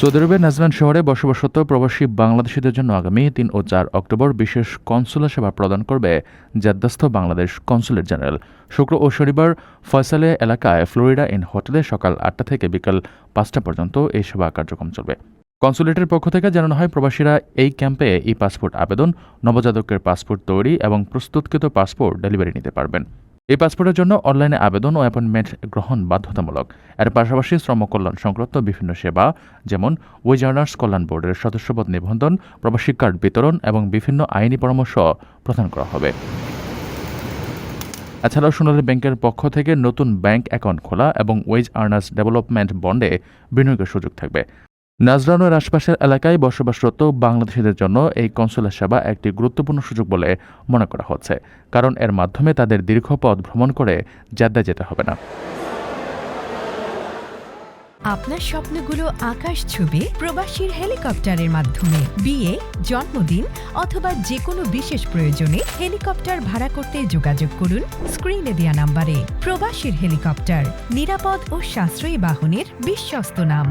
Saudi আরবের Najran শহরে বসবাসরত প্রবাসী বাংলাদেশিদের জন্য আগামী তিন ও চার অক্টোবর বিশেষ কনসুলার সেবা প্রদান করবে জেদ্দাস্থ বাংলাদেশ কনসুলেট জেনারেল। শুক্র ও শনিবার ফয়সালে এলাকায় ফ্লোরিডা ইন হোটেলে সকাল আটটা থেকে বিকাল পাঁচটা পর্যন্ত এই সেবা কার্যক্রম চলবে। কনসুলেটের পক্ষ থেকে জানানো হয়, প্রবাসীরা এই ক্যাম্পে ই পাসপোর্ট আবেদন, নবজাতকের পাসপোর্ট তৈরি এবং প্রস্তুতকৃত পাসপোর্ট ডেলিভারি নিতে পারবেন। এই পাসপোর্টের জন্য অনলাইনে আবেদন ও অ্যাপয়েন্টমেন্ট গ্রহণ বাধ্যতামূলক। এর পাশাপাশি শ্রম কল্যাণ সংক্রান্ত বিভিন্ন সেবা, যেমন ওয়েজ আর্নার্স কল্যাণ বোর্ডের সদস্যপদ নিবন্ধন, প্রবাসী কার্ড বিতরণ এবং বিভিন্ন আইনি পরামর্শ প্রদান করা হবে। এছাড়াও সোনালী ব্যাংকের পক্ষ থেকে নতুন ব্যাংক অ্যাকাউন্ট খোলা এবং ওয়েজ আর্নার্স ডেভেলপমেন্ট বন্ডে বিনিয়োগের সুযোগ থাকবে। নাজরানের আশপাশের এলাকায় বসবাসরত বাংলাদেশিদের জন্য এই কনসুলার সেবা একটি গুরুত্বপূর্ণ সুযোগ বলে মনে করা হচ্ছে, কারণ এর মাধ্যমে তাদের দীর্ঘ পথ ভ্রমণ করে জেদ্দা যেতে হবে না। আপনার স্বপ্নগুলো আকাশ ছবি প্রবাসীর হেলিকপ্টারের মাধ্যমে। বিয়ে, জন্মদিন অথবা যে কোনো বিশেষ প্রয়োজনে হেলিকপ্টার ভাড়া করতে যোগাযোগ করুন স্ক্রিনে দেয়া নাম্বারে। প্রবাসীর হেলিকপ্টার, নিরাপদ ও সাশ্রয়ী বাহনের বিশ্বস্ত নাম।